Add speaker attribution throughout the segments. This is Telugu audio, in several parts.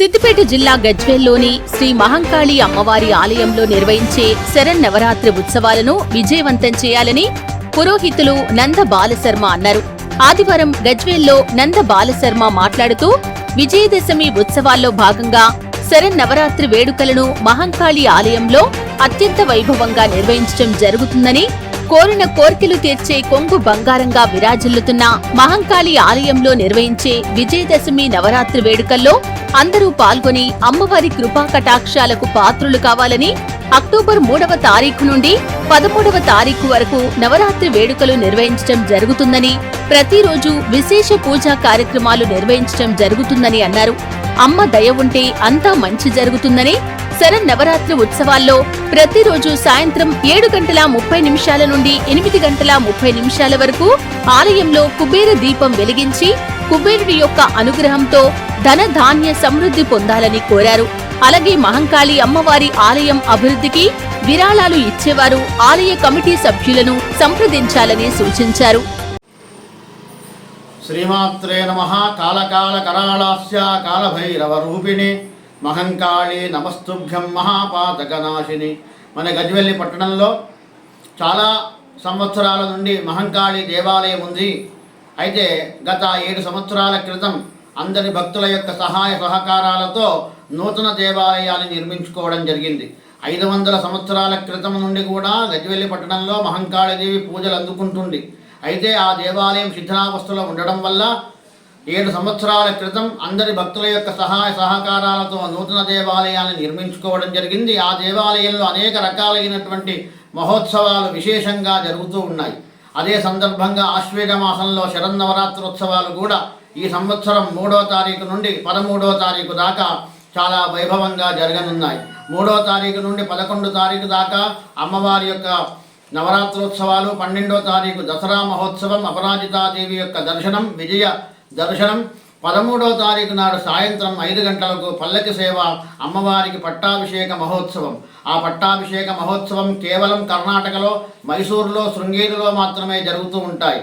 Speaker 1: సిద్దిపేట జిల్లా గజ్వేల్లోని శ్రీ మహంకాళి అమ్మవారి ఆలయంలో నిర్వహించే శరన్నవరాత్రి ఉత్సవాలను విజయవంతం చేయాలని పురోహితులు నంద బాలశర్మ అన్నారు. ఆదివారం గజ్వేల్లో నంద బాలశర్మ మాట్లాడుతూ విజయదశమి ఉత్సవాల్లో భాగంగా శరన్నవరాత్రి వేడుకలను మహంకాళి ఆలయంలో అత్యంత వైభవంగా నిర్వహించడం జరుగుతుందని కోరిన కోర్కెలు తీర్చే కొంగు బంగారంగా విరాజిల్లుతున్న మహంకాళి ఆలయంలో నిర్వహించే విజయదశమి నవరాత్రి వేడుకల్లో అందరూ పాల్గొని అమ్మవారి కృపా కటాక్షాలకు పాత్రులు కావాలని అక్టోబర్ మూడవ తారీఖు నుండి పదమూడవ తారీఖు వరకు నవరాత్రి వేడుకలు నిర్వహించడం జరుగుతుందని ప్రతిరోజు విశేష పూజా కార్యక్రమాలు నిర్వహించడం జరుగుతుందని అన్నారు. అమ్మ దయ ఉంటే అంతా మంచి జరుగుతుందని శరన్నవరాత్రి ఉత్సవాల్లో ప్రతిరోజు సాయంత్రం ఏడు గంటల ముప్పై నిమిషాల నుండి ఎనిమిది గంటల ముప్పై నిమిషాల వరకు ఆలయంలో కుబేర దీపం వెలిగించి కుబేరుడి యొక్క అనుగ్రహంతో ధన ధాన్య సమృద్ధి పొందాలని కోరారు. అలాగే మహంకాళి అమ్మవారి ఆలయం అభివృద్ధికి విరాళాలు ఇచ్చేవారు ఆలయ కమిటీ సభ్యులను సంప్రదించాలని సూచించారు.
Speaker 2: శ్రీమాత్రే నమ కాళకాల కరాళాస్య కాలభైరవ రూపిణి మహంకాళి నమస్తుభ్యం మహాపాతకనాశిని. మన గజ్వెల్లి పట్టణంలో చాలా సంవత్సరాల నుండి మహంకాళి దేవాలయం ఉంది. అయితే గత ఏడు సంవత్సరాల క్రితం అందరి భక్తుల యొక్క సహాయ సహకారాలతో నూతన దేవాలయాన్ని నిర్మించుకోవడం జరిగింది. ఐదు వందల సంవత్సరాల క్రితం నుండి కూడా గజ్వెల్లి పట్టణంలో మహంకాళిదేవి పూజలు అందుకుంటుంది. అయితే ఆ దేవాలయం శిథిలావస్థలో ఉండడం వల్ల ఏడు సంవత్సరాల క్రితం అందరి భక్తుల యొక్క సహాయ సహకారాలతో నూతన దేవాలయాన్ని నిర్మించుకోవడం జరిగింది. ఆ దేవాలయంలో అనేక రకాలైనటువంటి మహోత్సవాలు విశేషంగా జరుగుతూ ఉన్నాయి. అదే సందర్భంగా ఆశ్వేజ మాసంలో శరన్నవరాత్రోత్సవాలు కూడా ఈ సంవత్సరం మూడో తారీఖు నుండి పదమూడో తారీఖు దాకా చాలా వైభవంగా జరగనున్నాయి. మూడో తారీఖు నుండి పదకొండు తారీఖు దాకా అమ్మవారి యొక్క నవరాత్రోత్సవాలు పన్నెండో తారీఖు దసరా మహోత్సవం అపరాజితాదేవి యొక్క దర్శనం విజయ దర్శనం పదమూడో తారీఖు నాడు సాయంత్రం ఐదు గంటలకు పల్లకి సేవ అమ్మవారికి పట్టాభిషేక మహోత్సవం. ఆ పట్టాభిషేక మహోత్సవం కేవలం కర్ణాటకలో మైసూరులో శృంగేరిలో మాత్రమే జరుగుతూ ఉంటాయి.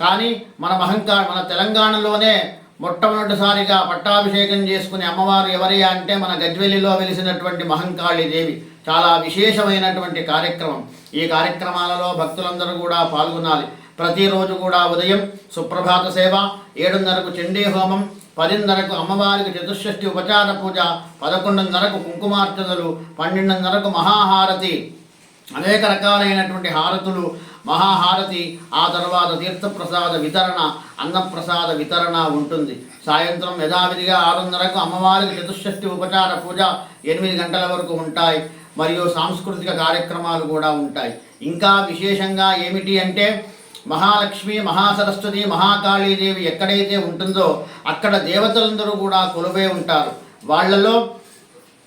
Speaker 2: కానీ మన మహంకా మన తెలంగాణలోనే మొట్టమొదటిసారిగా పట్టాభిషేకం చేసుకునే అమ్మవారు ఎవరి అంటే మన గజ్వెల్లిలో వెలిసినటువంటి మహంకాళి దేవి. చాలా విశేషమైనటువంటి కార్యక్రమం. ఈ కార్యక్రమాలలో భక్తులందరూ కూడా పాల్గొనాలి. ప్రతిరోజు కూడా ఉదయం సుప్రభాత సేవ ఏడున్నరకు చండీ హోమం పదిన్నరకు అమ్మవారికి చతుషష్ఠి ఉపచార పూజ పదకొండున్నరకు కుంకుమార్చనలు పన్నెండున్నరకు మహాహారతి. అనేక రకాలైనటువంటి హారతులు మహాహారతి ఆ తర్వాత తీర్థప్రసాద వితరణ అన్నప్రసాద వితరణ ఉంటుంది. సాయంత్రం యథావిధిగా ఆరున్నరకు అమ్మవారికి చతుషష్ఠి ఉపచార పూజ ఎనిమిది గంటల వరకు ఉంటాయి. మరియు సాంస్కృతిక కార్యక్రమాలు కూడా ఉంటాయి. ఇంకా విశేషంగా ఏమిటి అంటే మహాలక్ష్మి మహాసరస్వతి మహాకాళీదేవి ఎక్కడైతే ఉంటుందో అక్కడ దేవతలందరూ కూడా కొలువై ఉంటారు. వాళ్ళలో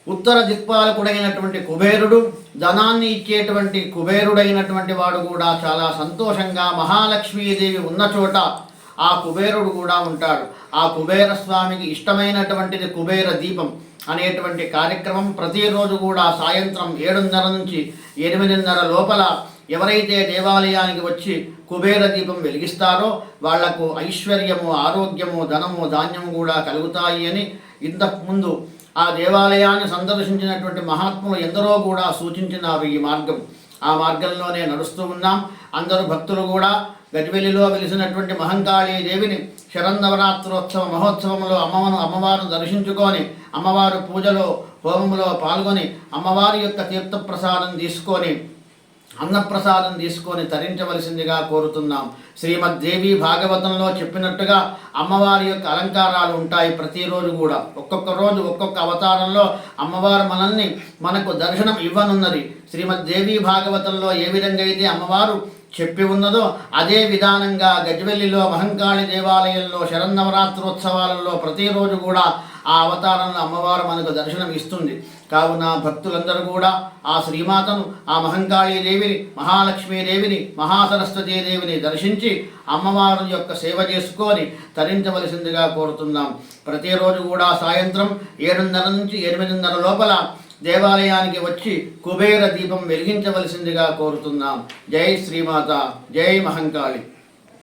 Speaker 2: ఉత్తర దిక్పాలకుడైనటువంటి కుబేరుడు ధనాన్ని ఇచ్చేటువంటి కుబేరుడైనటువంటి వాడు కూడా చాలా సంతోషంగా మహాలక్ష్మీదేవి ఉన్న చోట ఆ కుబేరుడు కూడా ఉంటాడు. ఆ కుబేర స్వామికి ఇష్టమైనటువంటిది కుబేర దీపం అనేటువంటి కార్యక్రమం ప్రతిరోజు కూడా సాయంత్రం ఏడున్నర నుంచి ఎనిమిదిన్నర లోపల ఎవరైతే దేవాలయానికి వచ్చి కుబేర దీపం వెలిగిస్తారో వాళ్ళకు ఐశ్వర్యము ఆరోగ్యము ధనము ధాన్యము కూడా కలుగుతాయి అని ఇంతకుముందు ఆ దేవాలయాన్ని సందర్శించినటువంటి మహాత్ములు ఎందరో కూడా సూచించినారు ఈ మార్గం. ఆ మార్గంలోనే నడుస్తూ ఉన్నాం. అందరూ భక్తులు కూడా గజ్వెల్లిలో వెలిసినటువంటి మహంకాళీ దేవిని శరన్నవరాత్రోత్సవ మహోత్సవంలో అమ్మవను అమ్మవారు దర్శించుకొని అమ్మవారు పూజలో హోమంలో పాల్గొని అమ్మవారి యొక్క తీర్థప్రసాదం తీసుకొని అన్నప్రసాదం తీసుకొని తరించవలసిందిగా కోరుతున్నాం. శ్రీమద్దేవి భాగవతంలో చెప్పినట్టుగా అమ్మవారి యొక్క అలంకారాలు ఉంటాయి ప్రతిరోజు కూడా. ఒక్కొక్క రోజు ఒక్కొక్క అవతారంలో అమ్మవారు మనల్ని మనకు దర్శనం ఇవ్వనున్నది. శ్రీమద్దేవి భాగవతంలో ఏ విధంగా అయితే అమ్మవారు చెప్పి ఉన్నదో అదే విధానంగా గజ్వెల్లిలో మహంకాళి దేవాలయంలో శరన్నవరాత్రోత్సవాలలో ప్రతిరోజు కూడా ఆ అవతారంలో అమ్మవారు మనకు దర్శనం ఇస్తుంది కావున భక్తులందరూ కూడా ఆ శ్రీమాతను ఆ మహంకాళీ దేవిని మహాలక్ష్మీదేవిని మహాసరస్వతీదేవిని దర్శించి అమ్మవారి యొక్క సేవ చేసుకొని తరించవలసిందిగా కోరుతున్నాం. ప్రతిరోజు కూడా సాయంత్రం ఏడున్నర నుంచి ఎనిమిదిన్నర లోపల దేవాలయానికి వచ్చి కుబేర దీపం వెలిగించవలసిందిగా కోరుతున్నాం. జై శ్రీమాత జై మహంకాళి.